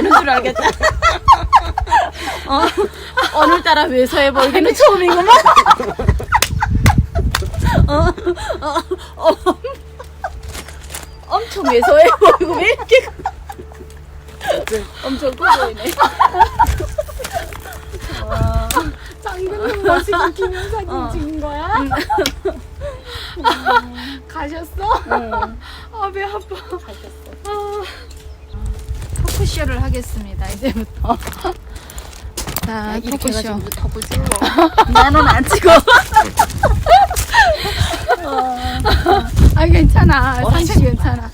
되는 줄 알겠다. 어, 오늘따라 왜소해 보이기는 처음이구만. 어, 어, 어, 엄청 왜소해 보이고 왜 이렇게 엄청 커 보이네. 와, 장군님 모시고 김영사님 어. 찍은 거야? 가셨어? 응, 아, 배 아파. 가셨어. 아. 토크쇼를 하겠습니다, 이제부터. 자, 토크쇼. 턱을 찍어. 나는 안 찍어. 아, 괜찮아. 어, 상태 괜찮아.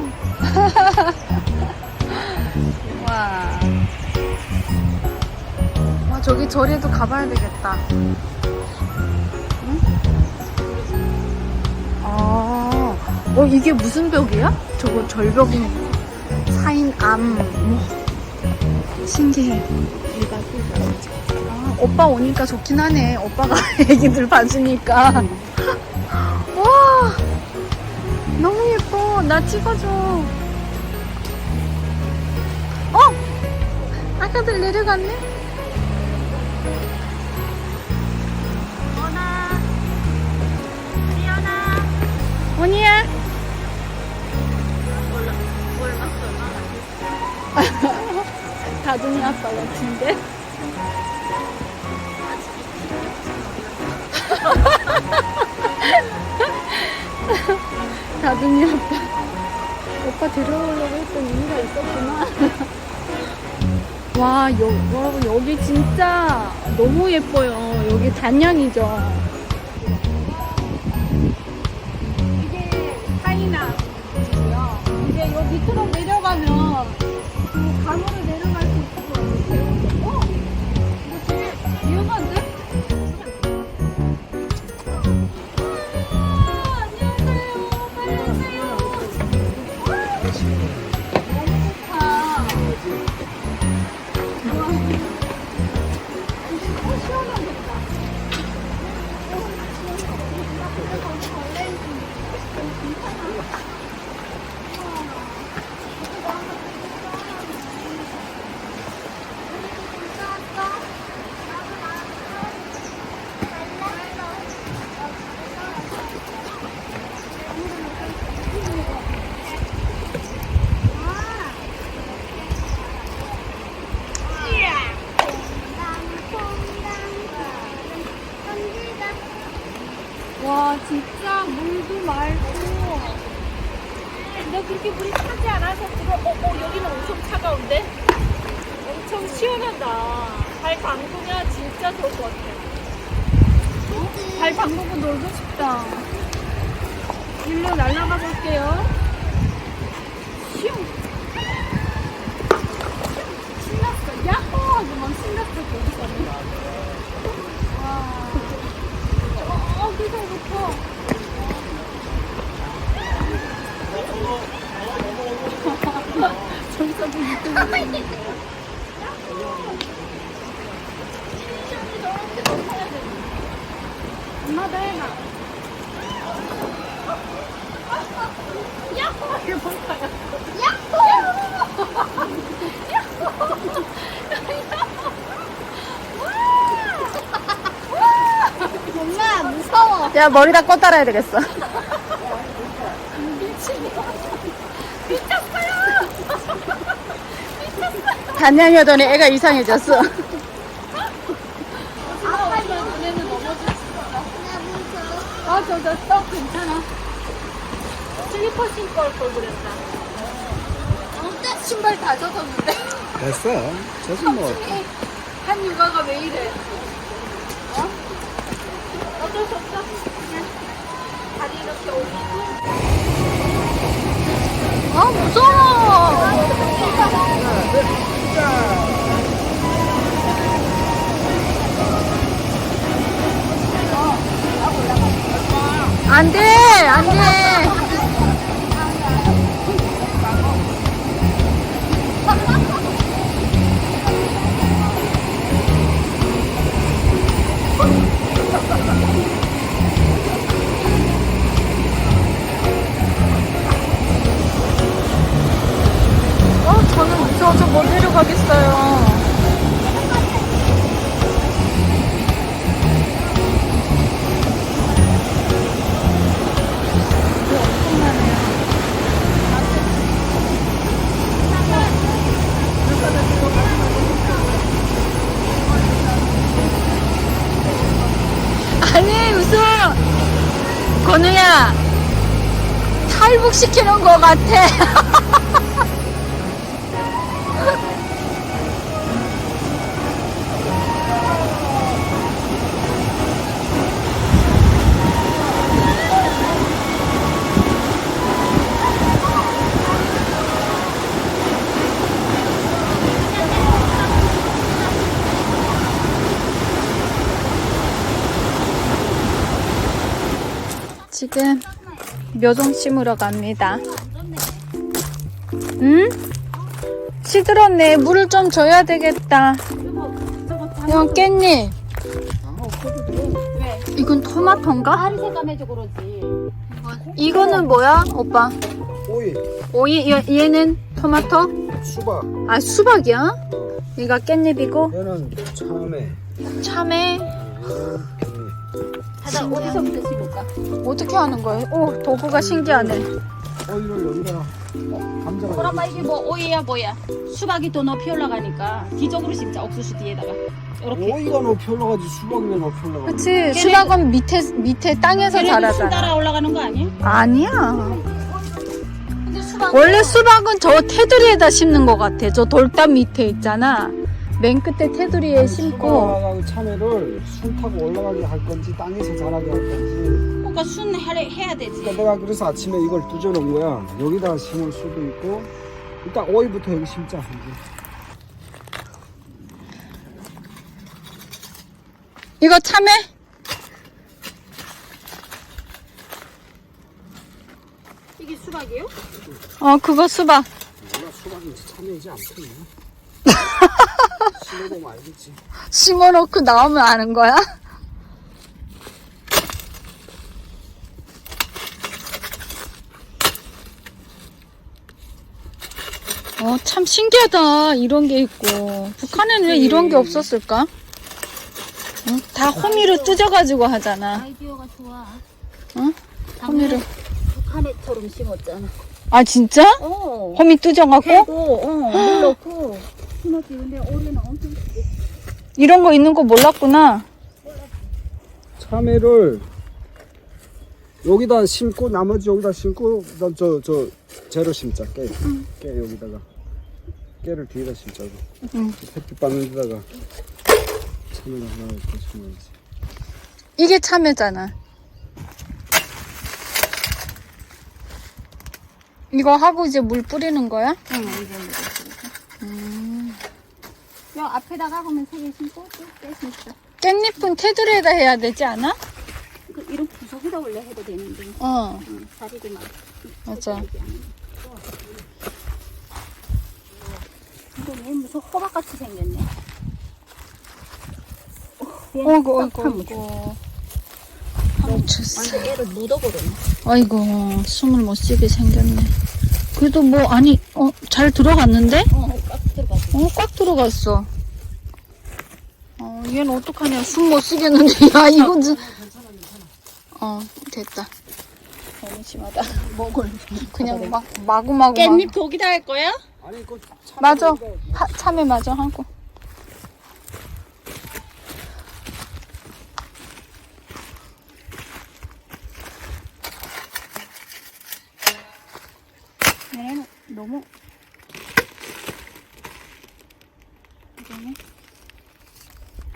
아 영상. 와. 와, 저기 절에도 가봐야 되겠다. 응? 아, 어, 이게 무슨 벽이야? 저거 절벽인 사인암. 뭐. 신기해. 아, 오빠 오니까 좋긴 하네. 오빠가 애기들 봐주니까. 나 찍어줘. 어? 아까들 내려갔네? 원아, 미연아, 원이야. 다둥이 아빠 같은데? 다둥이 아빠. 오빠 데려오려고 했던 이유가 있었구나. 와, 여, 여러분, 여기 진짜 너무 예뻐요. 여기 단양이죠. 이게 사이나고요. 이제 여 밑으로 내려가면 그 강으로 와 진짜 물도 맑고. 근데 그렇게 물이 차지 않아서 지금 어, 어 여기는 엄청 차가운데? 엄청 시원하다. 발 담그면 진짜 좋을 것 같아. 어? 발 담그고 놀고 싶다. 일로 날아가 볼게요. 슝. 신났어. 야호! 하고 막 신났어 거기서는 와 어, 기분 좋다. 저기서도 유튜브. 엄마도 해놔. 엄마 무서워. 야, 머리 다 꽂달아야 되겠어. 단양이더니 애가 이상해졌어. 아빠 눈에는 무서워. 아, 저, 저, 떡 괜찮아. 슬리퍼 신고 올 걸 그랬다. 어때? 신발 다 젖었는데. 됐어. 젖은 뭐. 한 육아가 왜 이래? 아, 무서워. 안 돼, 안 돼. 건우야, 탈북시키는 것 같아. 지금 묘종 심으러 갑니다. 응? 시들었네. 물을 좀 줘야 되겠다. 야, 깻잎. 이건 토마토인가? 다리 색감해줘 그러지. 이거는 뭐야, 오빠? 오이, 오이, 얘, 얘는 토마토? 수박. 아, 수박이야? 얘가 깻잎이고, 얘는 참외. 참외. 하다 어디서부터 심을까? 어떻게 하는 거예요? 오, 도구가 신기하네. 오이를 여기다가 어, 감자가 보라봐 이게 뭐 오이야 뭐야? 수박이 더 높이 올라가니까 뒤쪽으로 심자 옥수수 뒤에다가 이렇게. 오이가 높이 올라가지 수박이 왜 높이 올라가? 그치, 수박은 밑에, 밑에 땅에서 자라잖아. 따라 올라가는 거 아니야? 아니야. 근데 수박 원래 수박은 저 테두리에다 심는 것 같아. 저 돌담 밑에 있잖아. 맨 끝에 테두리에 심고. 수박하고 참외를 순 타고 올라가게 할 건지 땅에서 자라게 할 건지. 그러니까 순 해야, 해야 되지. 그러니까 내가 그래서 아침에 이걸 두져 놓은 거야. 여기다 심을 수도 있고. 일단 오이부터 여기 심자. 이제. 이거 참외? 이게 수박이에요? 어, 그거 수박. 뭐야 수박인지 참외인지 아무튼. 심어보면 알겠지. 심어놓고 나오면 아는 거야? 어, 참 신기하다. 이런 게 있고. 북한에는 왜 이런 게 없었을까? 응? 다 호미로 뜯어가지고 하잖아. 아이디어가 좋아. 응? 호미를. 북한애처럼 심었잖아. 아, 진짜? 어. 호미 뜯어갖고? 어, 물 넣고 심었지. 근데 올해는 엄청. 이런 거 있는 거 몰랐구나. 참외를 여기다 심고 나머지 여기다 심고 저저 재로 심자 깨. 깨 여기다가 깨를 뒤에다 심자고. 응. 햇빛 받는 데다가 참외를 하나 이렇게 심어야지. 이게 참외잖아. 이거 하고 이제 물 뿌리는 거야? 응, 이제 음. 요 앞에다가 그러면 세개 심고 또깨 심자. 깻잎은 테두리에다 해야 되지 않아? 그 이런 구석에다 원래 해도 되는데. 어, 응, 자리를 막. 맞아. 이거 왜 무슨 호박같이 생겼네. 어이구, 어이구. 어이구. 미쳤어. 애를 묻어버렸네. 아이고 숨을 못 쉬게 생겼네. 그래도 뭐 아니 어 잘 들어갔는데? 어 꽉 들어갔어. 어꽉 들어갔어. 어 얘는 어떡하냐 숨 못 쉬겠는데 야 이건 좀. 어 됐다. 너무 심하다. 먹을. 그냥 막 마구마구. 깻잎 거기다 할 거야? 아니 그 참- 맞아. 파, 참외 맞아 하고. 너무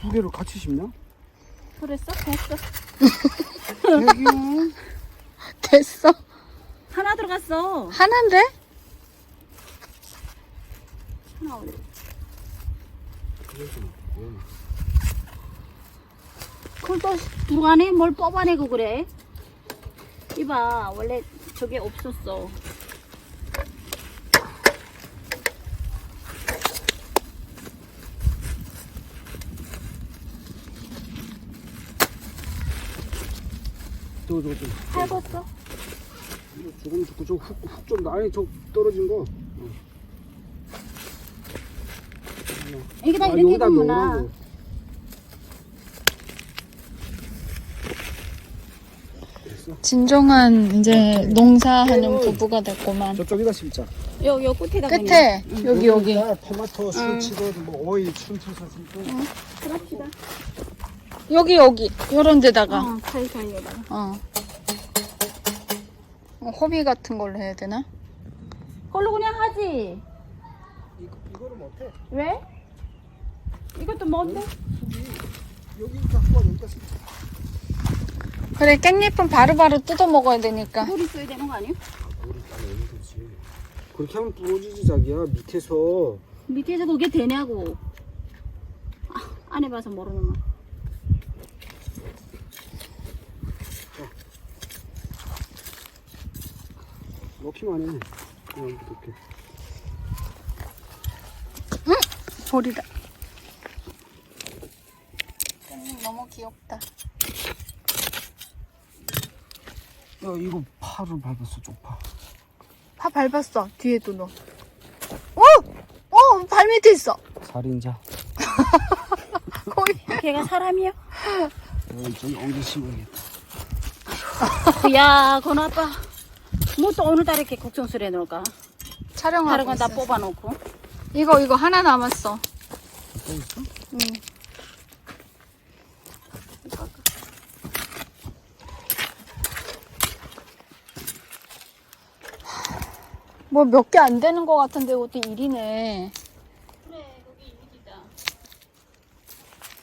두 개를 같이 심냐? 그랬어? 됐어. 여기는 됐어. 하나 들어갔어. 하나인데? 하나 올려. 그걸 또 들어가네? 뭘 뽑아내고 그래? 이봐, 원래 저게 없었어. 저 저저 팔궜어? 조금 듣고 저훅훅 좀 아니 저 떨어진 거. 이게 다 아, 이렇게. 됐어. 진정한 이제 농사하는 부부가 됐구만. 저쪽에다 심자. 요, 요 끝에다 끝에 여기 여기. 여기다 토마토 순치든 뭐 오이 춘쳐서 심고. 그럽시다. 여기 여기 요런 데다가 어, 사이사이에다가. 어. 어, 호비 같은 걸로 해야 되나? 그걸로 그냥 하지. 이거 이거를 못해. 왜? 이것도 뭔데? 여기 갖고 와 여기다 심자. 그래 깻잎은 바로바로 뜯어 먹어야 되니까. 물이 써야 되는 거 아니야? 우리 딸 너무 되지. 그렇게 하면 부러지지 자기야 밑에서. 밑에서 그게 되냐고. 아, 안 해봐서 모르는 거. 넣기만 해. 그냥 이렇게. 보리다. 깻잎 너무 귀엽다. 야 이거 파를 밟았어 쪽파. 파 밟았어 뒤에도 너. 어! 어! 발 밑에 있어. 살인자. 거의. 걔가 사람이야? 어, 좀 엉겨 심어야겠다. 야, 건 아빠. 뭐 또 오늘따라 이렇게 걱정스레 놓을까? 촬영하고 다른 건다 있어. 뽑아놓고. 이거 이거 하나 남았어. 또? 응. 뭐 몇 개 안 되는 것 같은데 이것도 일이네. 그래, 거기 일이다.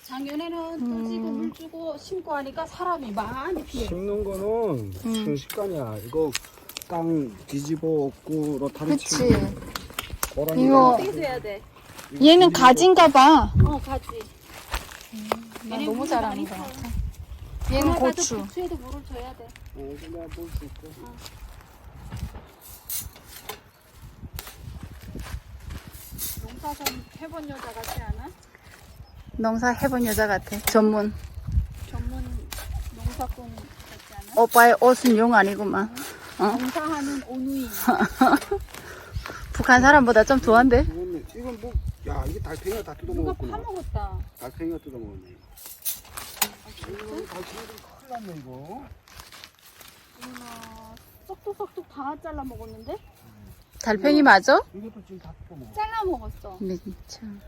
작년에는 음. 떠지고 물 주고 심고 하니까 사람이 많이 피해. 심는 거는 순식간이야. 이거 땅 뒤집어 엎고 로타리 그치. 치고 고라니 이거- 어떻게 해야 돼? 얘는 가진가 봐. 어, 가지. 나 얘네 너무 잘하는 타. 같아. 얘는 고추. 고추에도 물을 줘야 돼. 어, 이거 내가 볼수 있고. 농사 좀 해본 여자 같지 않아? 농사 해본 여자 같아. 전문. 전문 농사꾼 같지 않아? 오빠의 옷은 용 아니구만. 어? 농사하는 오누이. 북한 사람보다 좀? 이건, 이건 뭐, 야, 이게 달팽이가 다 누가 뜯어먹었구나. 파먹었다. 달팽이가 뜯어먹었네. 이거 달팽이 좀 큰일 났네, 이거. 어머나, 쏙쏙쏙쏙 다 잘라 먹었는데? 달팽이 맞아? 이것도 지금 다 뜯어먹어. 잘라 먹었어. 네, 참.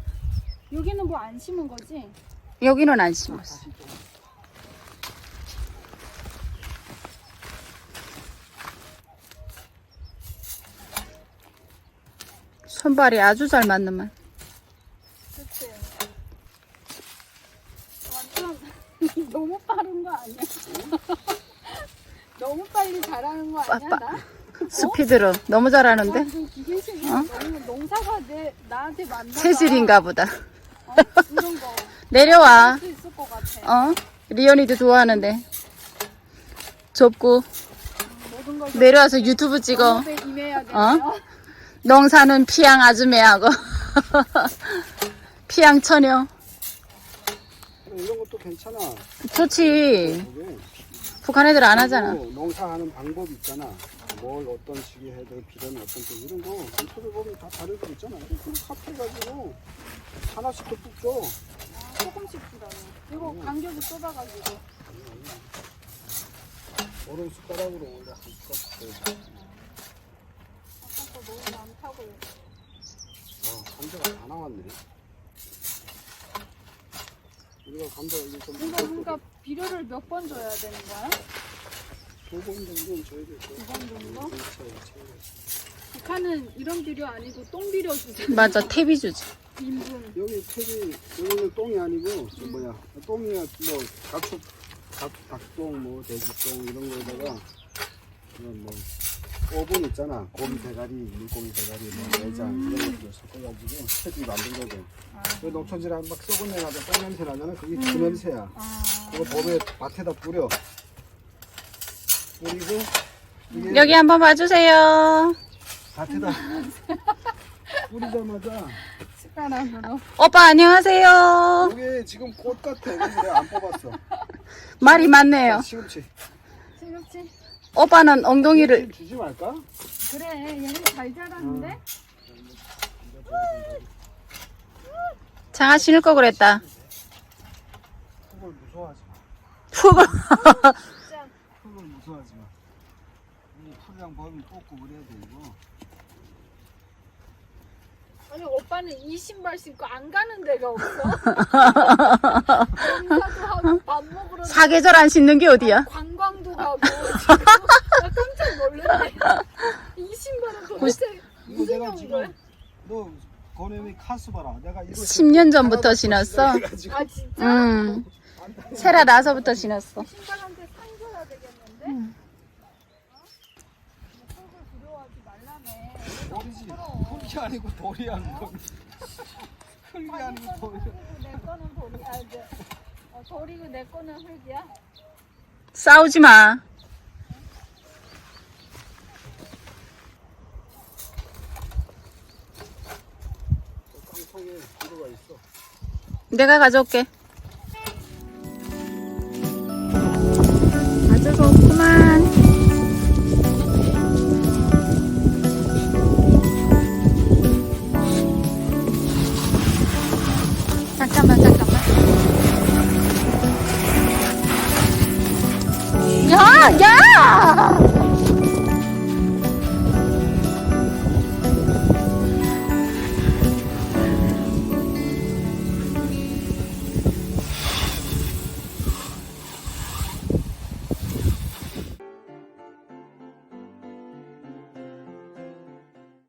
여기는 뭐 안 심은 거지? 여기는 안 심었어. 손발이 아주 잘 맞는만. 그치? 완전 너무 빠른 거 아니야? 너무 빨리 자라는 거 아니야? 빠 빠. 나? 스피드로 너무 잘하는데? 기계식이 어? 너무 농사가 내, 나한테 맞나 봐. 체질인가 보다. 어, 이런 거. 내려와. 할수 있을 것 같아. 어? 리언이도 좋아하는데. 모든 걸 내려와서 유튜브 찍어. 되나요? 농사는 피양 아줌매하고 피양 처녀. 그래, 이런 것도 괜찮아. 좋지. 북한 애들 안 하잖아. 그리고 농사하는 방법 있잖아. 뭘 어떤 식이 해야 돼, 비료는 어떤 쪽 이런 거 인터넷 보면 다 다르게 있잖아. 그럼 카피해가지고 하나씩 더 뚝줘. 조금씩 주라고. 이거 간격을 좁아가지고. 얼음 숟가락으로 원래 한. 아까 너무 많다고. 와, 감자가 다 나왔네. 우리가 감자 이거 좀 이거 그러니까 비료를 몇 번 줘야 되는 거야? 두 번 정도는 줘야 될 거야. 두번 정도? 그렇죠, 북한은 이런 비료 아니고 똥 비료 주잖아. 맞아, 탭이 주지. 인분. 여기 탭이 여기는 똥이 아니고 그 뭐야 똥이야 뭐 가축 닭, 닭똥 뭐 돼지똥 이런 거에다가 그런 뭐 오븐 있잖아 고기 대가리 물고기 대가리 뭐 내장 이런 것들 섞어가지고 탭이 만든 거고 그 농촌지랑 막 썩은 내 나서 똥 냄새 나잖아 그게 그 냄새야 아. 그거 봄에 밭에다 뿌려 뿌리고 이게 여기 한번 봐주세요. 밭에다 뿌리자마자 숟가락으로. 오빠 안녕하세요. 여기 지금 꽃 같아 근데 내가 안 뽑았어 말이 많네요. 시금치 그렇지. 오빠는 엉덩이를 주지 말까? 그래, 얘는 잘 자랐는데? 장아 신을 거 그랬다. 그걸 무서워하지 마 푹. 흙을 무서워하지 마. 이 흙이랑 벌은 뽑고 그래야 돼 이거. 아니, 오빠는 이 신발 신고 안 가는 데가 없어. 농사도 하고 밥 먹으러 사계절 안 신는 게 어디야? 관광도 가고. 나 깜짝 놀랐네. 이 신발은 도대체 이거 무슨 내가? 지금 너 고뇌미 카스 봐라. 내가 이거 10년 전부터 신었어. 그래가지고 아, 진짜? 음. 세라 나서부터 신었어. 신발한테 상줘야 되겠는데? 어? 흙을 두려워하지 말라며. 돌이지. 흙이 아니고 돌이야. 그건. 흙이 아니고 돌이야. 흙이고 내 거는 돌이야. 아, 이제. 어, 돌이고 내 거는 흙이야? 싸우지 마. 내가 가져올게. 좋